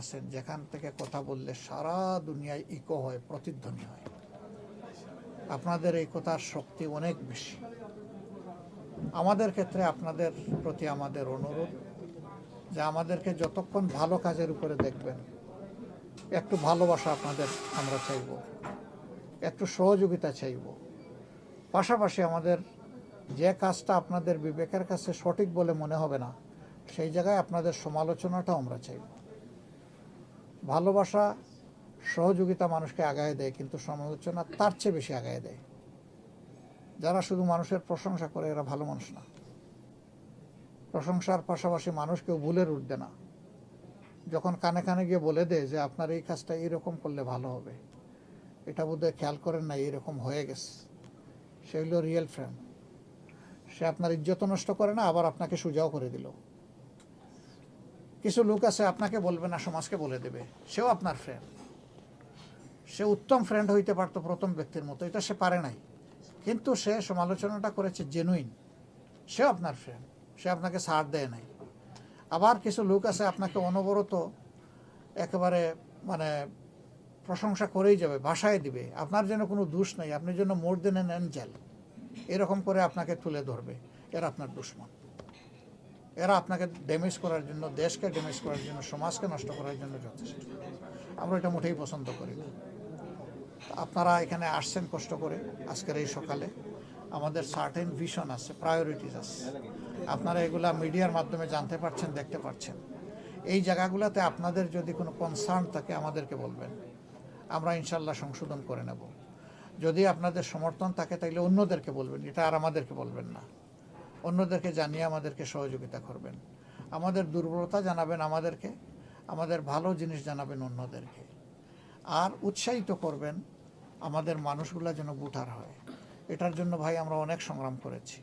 আছেন, যেখান থেকে কথা বললে সারা দুনিয়ায় ইকো হয়, প্রতিধ্বনি হয়। আপনাদের এই কথার শক্তি অনেক বেশি। আমাদের ক্ষেত্রে আপনাদের প্রতি আমাদের অনুরোধ যে আমাদেরকে যতক্ষণ ভালো কাজের উপরে দেখবেন, একটু ভালোবাসা আপনাদের আমরা চাইব, একটু সহযোগিতা চাইব। পাশাপাশি আমাদের যে কাজটা আপনাদের বিবেকের কাছে সঠিক বলে মনে হবে না, সেই জায়গায় আপনাদের সমালোচনাটাও আমরা চাইব। ভালোবাসা সহযোগিতা মানুষকে আগায় দেয়, কিন্তু সমালোচনা তার চেয়ে বেশি আগায় দেয়। যারা শুধু মানুষের প্রশংসা করে, এরা ভালো মানুষ না। প্রশংসার পাশাপাশি মানুষকেও ভুলের উঠবে না। যখন কানে কানে গিয়ে বলে দেয় যে, আপনার এই কাজটা এইরকম করলে ভালো হবে। এটা বোধহয় খেয়াল করেন না এইরকম হয়ে গেছে। সে হলো রিয়েল ফ্রেন্ড। সে আপনার ইজ্জত নষ্ট করে না, আবার আপনাকে সুজাও করে দিল। কিছু লোক আছে, আপনাকে বলবে না, সমাজকে বলে দেবে। সেও আপনার ফ্রেন্ড সে উত্তম ফ্রেন্ড হইতে পারতো প্রথম ব্যক্তির মতো, এটা সে পারে নাই। কিন্তু সে সমালোচনাটা করেছে জেনুইন সেও আপনার ফ্রেন্ড সে আপনাকে সার দেয় নাই। আবার কিছু লোক আছে, আপনাকে অনবরত একেবারে মানে প্রশংসা করেই যাবে ভাষায় দিবে। আপনার জন্য কোনো দোষ নেই, আপনি জন্য মোর দেন এন অ্যাঞ্জেল এরকম করে আপনাকে তুলে ধরবে। এরা আপনার দুশ্মন। এরা আপনাকে ড্যামেজ করার জন্য, দেশকে ড্যামেজ করার জন্য, সমাজকে নষ্ট করার জন্য যথেষ্ট। আমরা এটা মোটেই পছন্দ করি না। আপনারা এখানে আসছেন কষ্ট করে আজকের এই সকালে। আমাদের সার্টেন ভিশন আছে প্রায়োরিটিস আছে। আপনারা এগুলা মিডিয়ার মাধ্যমে জানতে পারছেন, দেখতে পাচ্ছেন এই জায়গাগুলোতে আপনাদের যদি কোনো কনসার্ন থাকে, আমাদেরকে বলবেন। আমরা ইনশাল্লাহ সংশোধন করে নেব। যদি আপনাদের সমর্থন থাকে তাহলে অন্যদেরকে বলবেন। এটা আর আমাদেরকে বলবেন না। অন্যদেরকে জানিয়ে আমাদেরকে সহযোগিতা করবেন। আমাদের দুর্বলতা জানাবেন আমাদেরকে, আমাদের ভালো জিনিস জানাবেন অন্যদেরকে। আর উৎসাহিত করবেন আমাদের মানুষগুলো যেন বুঠার হয়। এটার জন্য ভাই আমরা অনেক সংগ্রাম করেছি।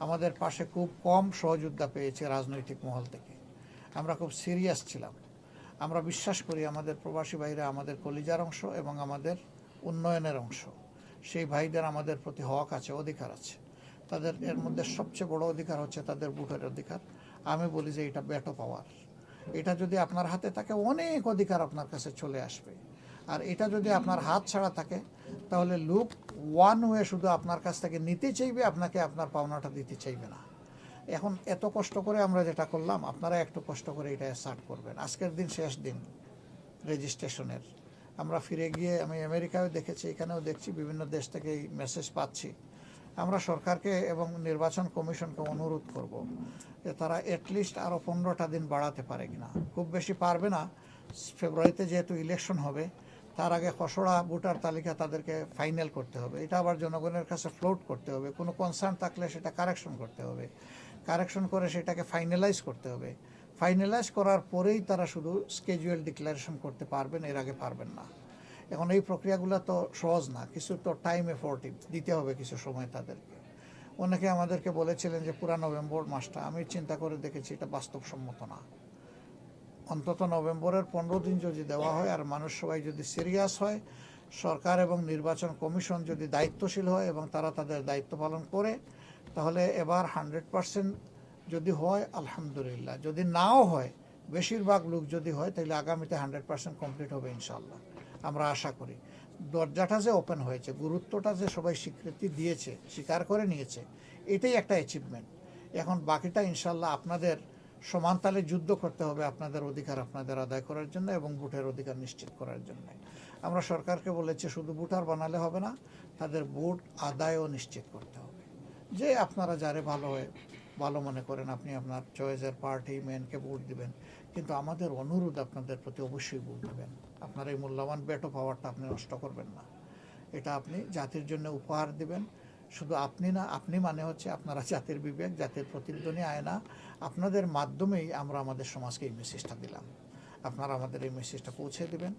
আমাদের পাশে খুব কম সহযোদ্ধা পেয়েছে রাজনৈতিক মহল থেকে। আমরা খুব সিরিয়াস ছিলাম। আমরা বিশ্বাস করি আমাদের প্রবাসী ভাইরা আমাদের কলিজার অংশ এবং আমাদের উন্নয়নের অংশ। সেই ভাইদের আমাদের প্রতি হক আছে, অধিকার আছে। তাদের এর মধ্যে সবচেয়ে বড় অধিকার হচ্ছে তাদের বুটের অধিকার। আমি বলি যে এটা ব্যাটো পাওয়ার এটা যদি আপনার হাতে থাকে, অনেক অধিকার আপনার কাছে চলে আসবে। আর এটা যদি আপনার হাত ছাড়া থাকে, তাহলে লুক ওয়ান ওয়ে শুধু আপনার কাছ থেকে নিতে চাইবে, আপনাকে আপনার পাওনাটা দিতে চাইবে না। এখন এত কষ্ট করে আমরা যেটা করলাম, আপনারা একটু কষ্ট করে এটা স্টার্ট করবেন। আজকের দিন শেষ দিন রেজিস্ট্রেশনের আমরা ফিরে গিয়ে, আমি আমেরিকায় দেখেছি, এখানেও দেখছি, বিভিন্ন দেশ থেকে এই মেসেজ পাচ্ছি। আমরা সরকারকে এবং নির্বাচন কমিশনকে অনুরোধ করব যে তারা অ্যাটলিস্ট আরও পনেরোটা দিন বাড়াতে পারে কিনা। খুব বেশি পারবে না। ফেব্রুয়ারিতে যেহেতু ইলেকশন হবে, তার আগে খসড়া ভোটার তালিকা তাদেরকে ফাইনাল করতে হবে। এটা আবার জনগণের কাছে ফ্লোট করতে হবে। কোনো কনসার্ন থাকলে সেটা কারেকশন করতে হবে। কারেকশন করে সেটাকে ফাইনালাইজ করতে হবে। ফাইনালাইজ করার পরেই তারা শুধু স্কেজুয়াল ডিক্লারেশন করতে পারবেন, এর আগে পারবেন না। এখন এই প্রক্রিয়াগুলো তো সহজ না, কিছু তো টাইম এফোর্টিভ দিতে হবে কিছু সময় তাদেরকে। অনেকে আমাদেরকে বলেছিলেন যে পুরা নভেম্বর মাসটা, আমি চিন্তা করে দেখেছি এটা বাস্তবসম্মত না। অন্তত নভেম্বরের পনেরো দিন যদি দেওয়া হয় আর মানুষ সবাই যদি সিরিয়াস হয়, সরকার এবং নির্বাচন কমিশন যদি দায়িত্বশীল হয় এবং তারা তাদের দায়িত্ব পালন করে, তাহলে এবার হান্ড্রেড পার্সেন্ট যদি হয়, আলহামদুলিল্লাহ। যদি নাও হয়, বেশিরভাগ লোক যদি হয়, তাহলে আগামীতে হান্ড্রেড পার্সেন্ট কমপ্লিট হবে ইনশাল্লাহ আমরা আশা করি। দরজাটা যে ওপেন হয়েছে, গুরুত্বটা যে সবাই স্বীকৃতি দিয়েছে, স্বীকার করে নিয়েছে, এটাই একটা অ্যাচিভমেন্ট এখন বাকিটা ইনশাল্লাহ আপনাদের সমানতালে যুদ্ধ করতে হবে, আপনাদের অধিকার আপনাদের আদায় করার জন্য এবং ভোটের অধিকার নিশ্চিত করার জন্য। আমরা সরকারকে বলেছি, শুধু ভোটার বানালে হবে না, তাদের ভোট আদায়ও নিশ্চিত করতে হবে। যে আপনারা যারে ভালো হয় ভালো মনে করেন, আপনি আপনার চয়েসের পার্টি মেনকে ভোট দিবেন। কিন্তু আমাদের অনুরোধ আপনাদের প্রতি অবশ্যই ভোট দেবেন। আপনার এই মূল্যবান বেটো পাওয়ারটা আপনি নষ্ট করবেন না। এটা আপনি জাতির জন্য উপহার দিবেন। শুধু আপনি না, আপনি মানে হচ্ছে আপনারা জাতির বিবেক, জাতির প্রতিধ্বনি আয়না। আপনাদের মাধ্যমেই আমরা আমাদের সমাজকে এই মেসেজটা দিলাম। আপনারা আমাদের এই মেসেজটা পৌঁছে দেবেন।